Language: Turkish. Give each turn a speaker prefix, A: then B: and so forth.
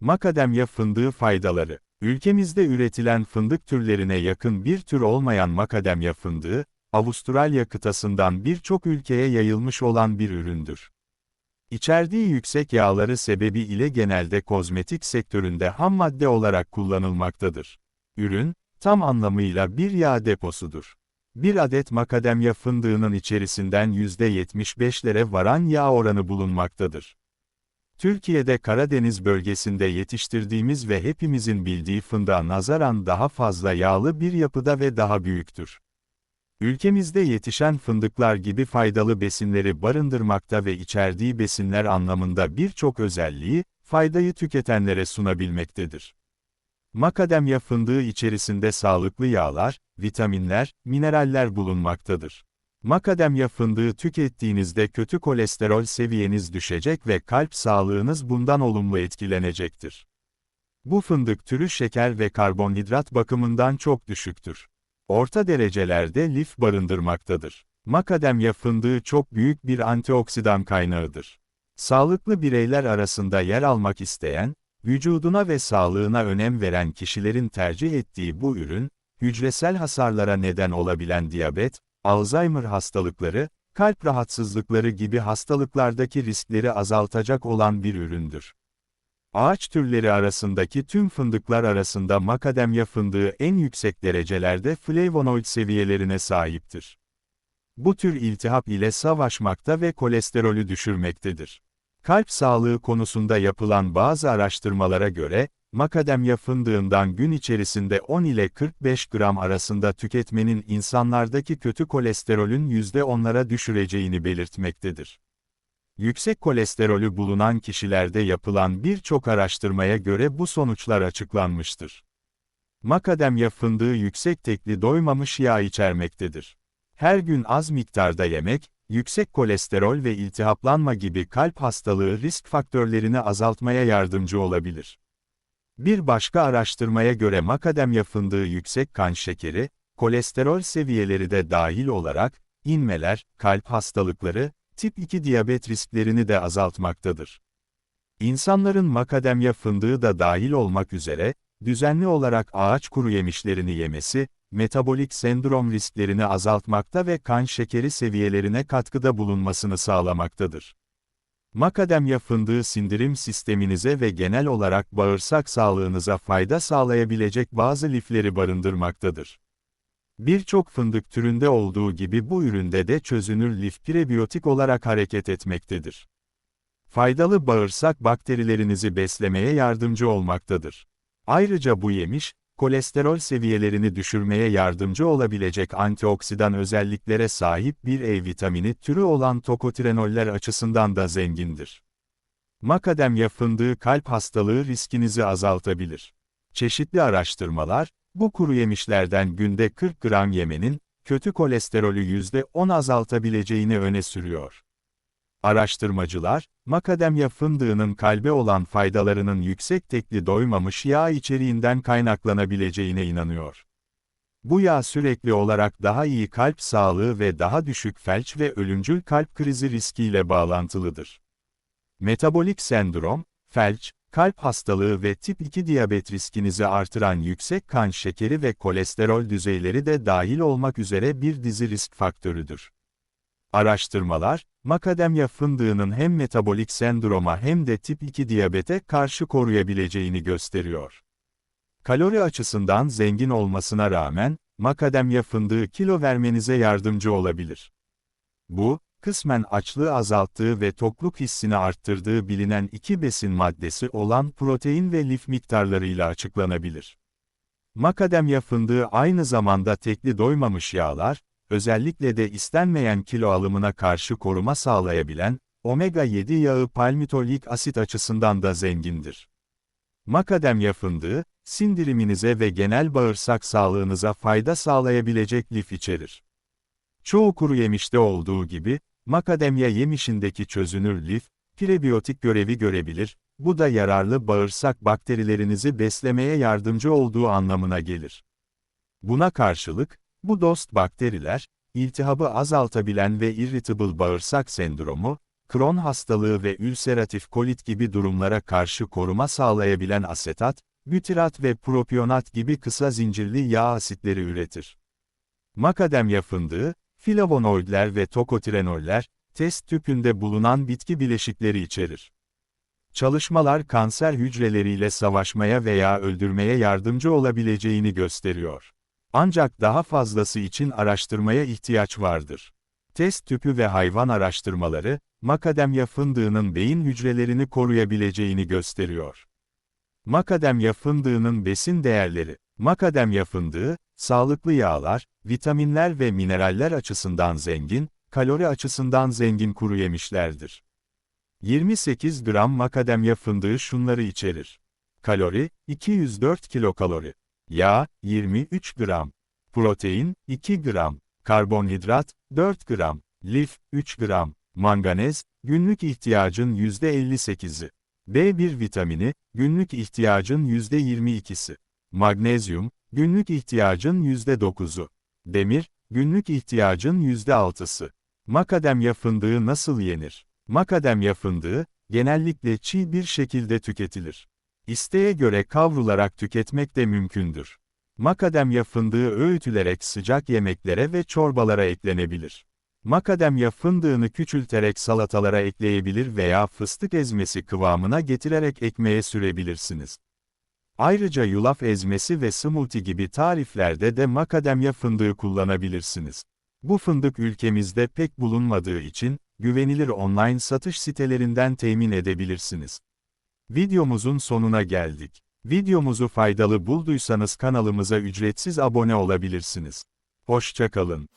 A: Makademya fındığı faydaları. Ülkemizde üretilen fındık türlerine yakın bir tür olmayan makademya fındığı, Avustralya kıtasından birçok ülkeye yayılmış olan bir üründür. İçerdiği yüksek yağları sebebiyle genelde kozmetik sektöründe ham madde olarak kullanılmaktadır. Ürün, tam anlamıyla bir yağ deposudur. Bir adet makademya fındığının içerisinden %75'lere varan yağ oranı bulunmaktadır. Türkiye'de Karadeniz bölgesinde yetiştirdiğimiz ve hepimizin bildiği fındığa nazaran daha fazla yağlı bir yapıda ve daha büyüktür. Ülkemizde yetişen fındıklar gibi faydalı besinleri barındırmakta ve içerdiği besinler anlamında birçok özelliği, faydayı tüketenlere sunabilmektedir. Makademya fındığı içerisinde sağlıklı yağlar, vitaminler, mineraller bulunmaktadır. Makademya fındığı tükettiğinizde kötü kolesterol seviyeniz düşecek ve kalp sağlığınız bundan olumlu etkilenecektir. Bu fındık türü şeker ve karbonhidrat bakımından çok düşüktür. Orta derecelerde lif barındırmaktadır. Makademya fındığı çok büyük bir antioksidan kaynağıdır. Sağlıklı bireyler arasında yer almak isteyen, vücuduna ve sağlığına önem veren kişilerin tercih ettiği bu ürün, hücresel hasarlara neden olabilen diyabet, Alzheimer hastalıkları, kalp rahatsızlıkları gibi hastalıklardaki riskleri azaltacak olan bir üründür. Ağaç türleri arasındaki tüm fındıklar arasında makademya fındığı en yüksek derecelerde flavonoid seviyelerine sahiptir. Bu tür iltihap ile savaşmakta ve kolesterolü düşürmektedir. Kalp sağlığı konusunda yapılan bazı araştırmalara göre, makademya fındığından gün içerisinde 10 ile 45 gram arasında tüketmenin insanlardaki kötü kolesterolün %10'lara düşüreceğini belirtmektedir. Yüksek kolesterolü bulunan kişilerde yapılan birçok araştırmaya göre bu sonuçlar açıklanmıştır. Makademya fındığı yüksek tekli doymamış yağ içermektedir. Her gün az miktarda yemek, yüksek kolesterol ve iltihaplanma gibi kalp hastalığı risk faktörlerini azaltmaya yardımcı olabilir. Bir başka araştırmaya göre makademya fındığı yüksek kan şekeri, kolesterol seviyeleri de dahil olarak, inmeler, kalp hastalıkları, tip 2 diyabet risklerini de azaltmaktadır. İnsanların makademya fındığı da dahil olmak üzere, düzenli olarak ağaç kuru yemişlerini yemesi, metabolik sendrom risklerini azaltmakta ve kan şekeri seviyelerine katkıda bulunmasını sağlamaktadır. Makademya fındığı sindirim sisteminize ve genel olarak bağırsak sağlığınıza fayda sağlayabilecek bazı lifleri barındırmaktadır. Birçok fındık türünde olduğu gibi bu üründe de çözünür lif prebiyotik olarak hareket etmektedir. Faydalı bağırsak bakterilerinizi beslemeye yardımcı olmaktadır. Ayrıca bu yemiş, kolesterol seviyelerini düşürmeye yardımcı olabilecek antioksidan özelliklere sahip bir E vitamini türü olan tokotirenoller açısından da zengindir. Makademya fındığı kalp hastalığı riskinizi azaltabilir. Çeşitli araştırmalar, bu kuru yemişlerden günde 40 gram yemenin, kötü kolesterolü %10 azaltabileceğini öne sürüyor. Araştırmacılar, makademya fındığının kalbe olan faydalarının yüksek tekli doymamış yağ içeriğinden kaynaklanabileceğine inanıyor. Bu yağ sürekli olarak daha iyi kalp sağlığı ve daha düşük felç ve ölümcül kalp krizi riskiyle bağlantılıdır. Metabolik sendrom, felç, kalp hastalığı ve tip 2 diyabet riskinizi artıran yüksek kan şekeri ve kolesterol düzeyleri de dahil olmak üzere bir dizi risk faktörüdür. Araştırmalar, makademya fındığının hem metabolik sendroma hem de tip 2 diyabete karşı koruyabileceğini gösteriyor. Kalori açısından zengin olmasına rağmen, makademya fındığı kilo vermenize yardımcı olabilir. Bu, kısmen açlığı azalttığı ve tokluk hissini arttırdığı bilinen iki besin maddesi olan protein ve lif miktarlarıyla açıklanabilir. Makademya fındığı aynı zamanda tekli doymamış yağlar, özellikle de istenmeyen kilo alımına karşı koruma sağlayabilen, omega-7 yağı palmitolik asit açısından da zengindir. Makademya fındığı, sindiriminize ve genel bağırsak sağlığınıza fayda sağlayabilecek lif içerir. Çoğu kuru yemişte olduğu gibi, makademya yemişindeki çözünür lif, prebiyotik görevi görebilir, bu da yararlı bağırsak bakterilerinizi beslemeye yardımcı olduğu anlamına gelir. Buna karşılık, bu dost bakteriler, iltihabı azaltabilen ve irritable bağırsak sendromu, Kron hastalığı ve ülseratif kolit gibi durumlara karşı koruma sağlayabilen asetat, bütirat ve propionat gibi kısa zincirli yağ asitleri üretir. Makademya fındığı, flavonoidler ve tokotirenoller, test tüpünde bulunan bitki bileşikleri içerir. Çalışmalar kanser hücreleriyle savaşmaya veya öldürmeye yardımcı olabileceğini gösteriyor. Ancak daha fazlası için araştırmaya ihtiyaç vardır. Test tüpü ve hayvan araştırmaları, makademya fındığının beyin hücrelerini koruyabileceğini gösteriyor. Makademya fındığının besin değerleri, makademya fındığı, sağlıklı yağlar, vitaminler ve mineraller açısından zengin, kalori açısından zengin kuru yemişlerdir. 28 gram makademya fındığı şunları içerir. Kalori, 204 kilokalori. Yağ, 23 gram. Protein, 2 gram. Karbonhidrat, 4 gram. Lif, 3 gram. Manganez, günlük ihtiyacın %58'i. B1 vitamini, günlük ihtiyacın %22'si. Magnezyum, günlük ihtiyacın %9'u. Demir, günlük ihtiyacın %6'sı. Makademya fındığı nasıl yenir? Makademya fındığı, genellikle çiğ bir şekilde tüketilir. İsteğe göre kavrularak tüketmek de mümkündür. Makademya fındığı öğütülerek sıcak yemeklere ve çorbalara eklenebilir. Makademya fındığını küçülterek salatalara ekleyebilir veya fıstık ezmesi kıvamına getirerek ekmeğe sürebilirsiniz. Ayrıca yulaf ezmesi ve smoothie gibi tariflerde de makademya fındığı kullanabilirsiniz. Bu fındık ülkemizde pek bulunmadığı için, güvenilir online satış sitelerinden temin edebilirsiniz. Videomuzun sonuna geldik. Videomuzu faydalı bulduysanız kanalımıza ücretsiz abone olabilirsiniz. Hoşçakalın.